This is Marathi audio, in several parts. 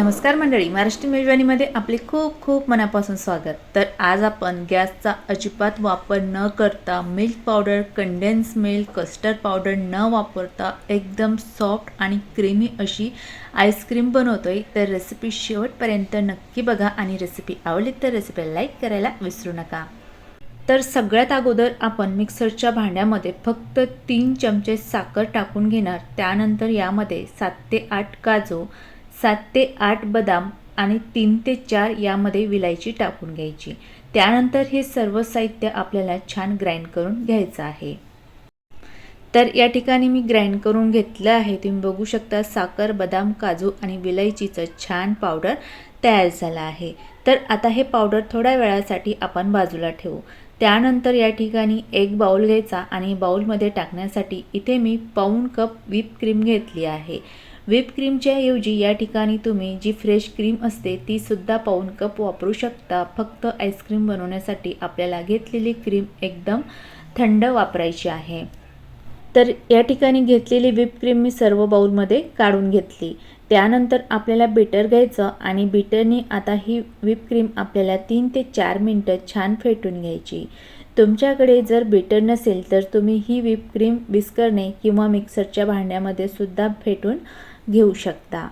नमस्कार मंडळी महाराष्ट्र मेजवानीमध्ये आपले खूप खूप मनापासून स्वागत. तर आज आपण गॅसचा अजिबात वापर न करता milk powder condense milk custard powder न वापरता एकदम सॉफ्ट आणि क्रीमी अशी आईस्क्रीम बनवतोय. तर रेसिपी शेवटपर्यंत नक्की बघा आणि रेसिपी आवडली तर रेसिपी लाईक करायला विसरू नका. तर सगळ्यात अगोदर आपण मिक्सरच्या भांड्यामध्ये फक्त तीन चमचे साखर टाकून घेणार. त्यानंतर यामध्ये सात ते आठ काजू सात ते आठ बदाम आणि तीन ते चार यामध्ये विलायची टाकून घ्यायची. त्यानंतर हे सर्व साहित्य आपल्याला छान ग्राइंड करून घ्यायचं आहे. तर या ठिकाणी मी ग्राइंड करून घेतलं आहे. तुम्ही बघू शकता साखर बदाम काजू आणि विलायचीचं छान पावडर तयार झालं आहे. तर आता हे पावडर थोड्या वेळासाठी आपण बाजूला ठेवू. त्यानंतर या ठिकाणी एक बाऊल घ्यायचा आणि बाऊलमध्ये टाकण्यासाठी इथे मी पाऊण कप व्हीप क्रीम घेतली आहे. व्हीप क्रीमच्या ऐवजी या ठिकाणी तुम्ही जी फ्रेश क्रीम असते ती सुद्धा पाहून कप वापरू शकता. फक्त आईस्क्रीम बनवण्यासाठी आपल्याला घेतलेली क्रीम एकदम थंड वापरायची आहे. तर या ठिकाणी घेतलेली व्हीप क्रीम मी सर्व बाउलमध्ये काढून घेतली. त्यानंतर आपल्याला बीटर घ्यायचं आणि बीटरने आता ही व्हीप क्रीम आपल्याला तीन ते चार मिनटं छान फेटून घ्यायची. तुमच्याकडे जर बीटर नसेल तर तुम्ही ही व्हीप क्रीम विस्करणे किंवा मिक्सरच्या भांड्यामध्ये सुद्धा फेटून घेऊ शकता.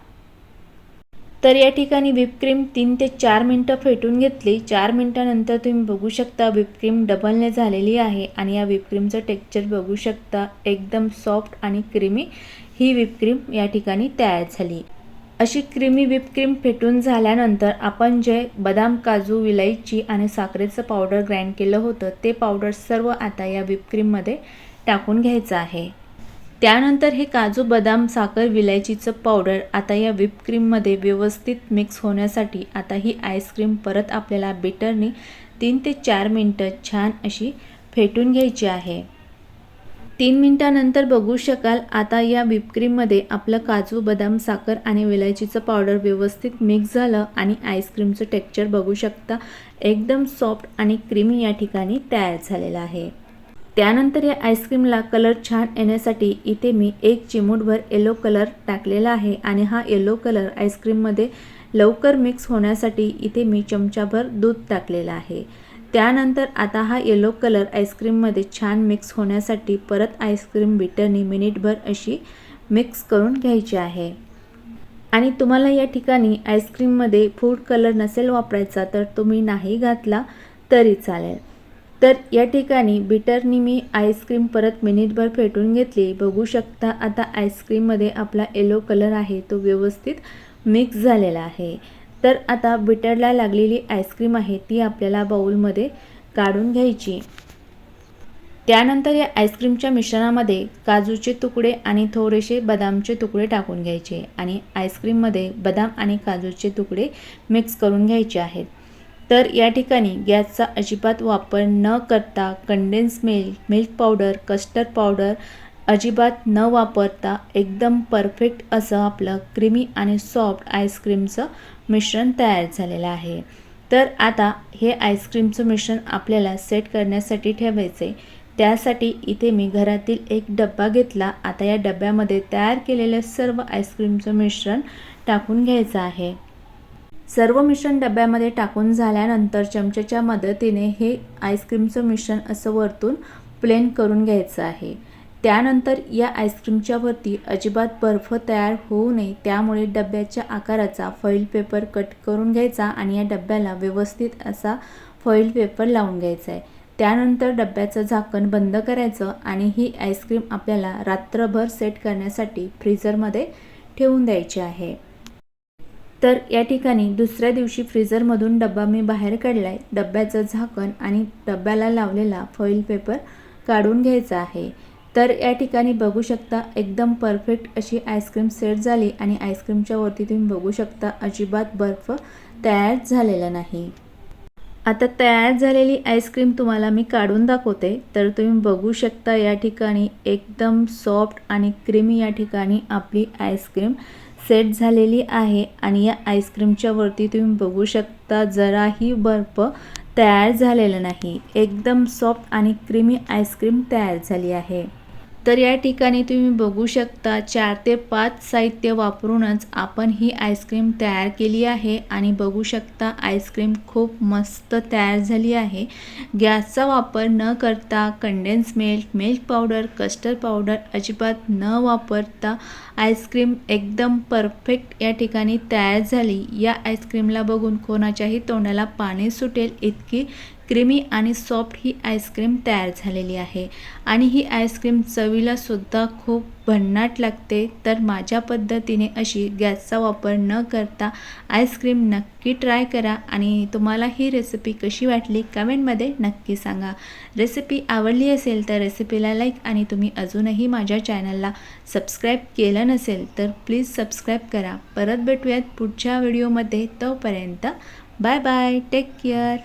तर या ठिकाणी व्हिपक्रीम तीन ते चार मिनटं फेटून घेतली. चार मिनटानंतर तुम्ही बघू शकता व्हिपक्रीम डबलने झालेली आहे आणि या व्हिपक्रीमचं टेक्स्चर बघू शकता. एकदम सॉफ्ट आणि क्रीमी ही व्हिपक्रीम या ठिकाणी तयार झाली. अशी क्रीमी विपक्रीम फेटून झाल्यानंतर आपण जे बदाम काजू विलायची आणि साखरेचं पावडर ग्राइंड केलं होतं ते पावडर सर्व आता या विपक्रीममध्ये टाकून घ्यायचं आहे. त्यानंतर हे काजू बदाम साखर विलायचीचं पावडर आता या विपक्रीममध्ये क्रीममध्ये व्यवस्थित मिक्स होण्यासाठी आता ही आईस्क्रीम परत आपल्याला बेटरने तीन ते चार मिनटं छान अशी फेटून घ्यायची आहे. तीन मिनटानंतर बघू शकाल आता या विपक्रीममध्ये क्रीममध्ये आपलं काजू बदाम साखर आणि वेलायचीचं पावडर व्यवस्थित मिक्स झालं आणि आईस्क्रीमचं टेक्स्चर बघू शकता एकदम सॉफ्ट आणि क्रीमी या ठिकाणी तयार झालेलं आहे. त्यानंतर या आईस्क्रीमला कलर छान येण्यासाठी इथे मी एक चिमूटभर येलो कलर टाकलेला आहे आणि हा येलो कलर आईस्क्रीममध्ये लवकर मिक्स होण्यासाठी इथे मी चमचाभर दूध टाकलेलं आहे. त्यानंतर आता हा येलो कलर आईस्क्रीममध्ये छान मिक्स होण्यासाठी परत आईस्क्रीम बिटरनी मिनिटभर अशी मिक्स करून घ्यायची आहे. आणि तुम्हाला या ठिकाणी आईस्क्रीममध्ये फूड कलर नसेल वापरायचा तर तुम्ही नाही घातला तरी चालेल. तर या ठिकाणी बिटरनी मी आईस्क्रीम परत मिनिटभर फेटून घेतली. बघू शकता आता आईस्क्रीममध्ये आपला येलो कलर आहे तो व्यवस्थित मिक्स झालेला आहे. तर आता बिटरला लागलेली आईस्क्रीम आहे ती आपल्याला बाऊलमध्ये काढून घ्यायची. त्यानंतर या आईस्क्रीमच्या मिश्रणामध्ये काजूचे तुकडे आणि थोडेसे बदामचे तुकडे टाकून घ्यायचे आणि आईस्क्रीममध्ये बदाम आणि काजूचे तुकडे मिक्स करून घ्यायचे आहेत. तर या ठिकाणी गॅसचा अजिबात वापर न करता condense milk milk powder custard powder अजिबात न वापरता एकदम परफेक्ट असं आपलं क्रीमी आणि सॉफ्ट आईस्क्रीमचं मिश्रण तयार झालेलं आहे. तर आता हे आईस्क्रीमचं मिश्रण आपल्याला सेट करण्यासाठी ठेवायचे त्यासाठी इथे मी घरातील एक डब्बा घेतला. आता या डब्यामध्ये तयार केलेलं सर्व आईस्क्रीमचं मिश्रण टाकून घ्यायचं आहे. सर्व मिश्रण डब्यामध्ये टाकून झाल्यानंतर चमच्याच्या मदतीने हे आईस्क्रीमचं मिश्रण असं वरतून प्लेन करून घ्यायचं आहे. त्यानंतर या आईस्क्रीमच्या वरती अजिबात बर्फ तयार होऊ नये त्यामुळे डब्याच्या आकाराचा फॉईल पेपर कट करून घ्यायचा आणि या डब्याला व्यवस्थित असा फॉईल पेपर लावून घ्यायचा आहे. त्यानंतर डब्याचं झाकण बंद करायचं आणि ही आईस्क्रीम आपल्याला रात्रभर सेट करण्यासाठी फ्रीझरमध्ये ठेवून द्यायची आहे. तर या ठिकाणी दुसऱ्या दिवशी फ्रीझरमधून डब्बा मी बाहेर काढला आहे डब्याचं झाकण आणि डब्याला लावलेला फॉईल पेपर काढून घ्यायचा आहे. तर या ठिकाणी बघू शकता एकदम परफेक्ट अशी आईस्क्रीम सेट झाली आणि आईस्क्रीमच्या वरती तुम्ही बघू शकता अजिबात बर्फ तयार झालेला नाही. आता तयार झालेली आईस्क्रीम तुम्हाला मी काढून दाखवते. तर तुम्ही बघू शकता या ठिकाणी एकदम सॉफ्ट आणि क्रीमी या ठिकाणी आपली आईस्क्रीम सेट झालेली आहे आणि या आईस्क्रीमच्या वरती तुम्ही बघू शकता जराही बर्फ तयार झालेला नाही. एकदम सॉफ्ट आणि क्रीमी आईस्क्रीम तयार झाली आहे. तर या ठिकाणी तुम्ही बघू शकता चार ते पाच साहित्य वापरूनच आपण ही आईस्क्रीम तयार केली आहे आणि बघू शकता आईस्क्रीम खूप मस्त तयार झाली आहे. गॅसचा वापर न करता condense milk milk powder custard powder अजिबात न वापरता आईस्क्रीम एकदम परफेक्ट या ठिकाणी तयार झाली. या आईस्क्रीमला बघून कोणाच्याही तोंडाला पाणी सुटेल इतकी क्रीमी आणि सॉफ्ट ही आईस्क्रीम तयार झालेली आहे. आणि ही आईस्क्रीम चवीला सुद्धा खूप भन्नाट लागते. तर माझ्या पद्धतीने अशी गॅसचा वापर न करता आईस्क्रीम नक्की ट्राय करा. आणि तुम्हाला ही रेसिपी कशी वाटली कमेंटमध्ये नक्की सांगा. रेसिपी आवडली असेल तर रेसिपीला लाईक आणि तुम्ही अजूनही माझ्या चॅनलला सबस्क्राईब केलं नसेल तर प्लीज सबस्क्राईब करा. परत भेटूयात पुढच्या व्हिडिओमध्ये. तोपर्यंत बाय बाय टेक केअर.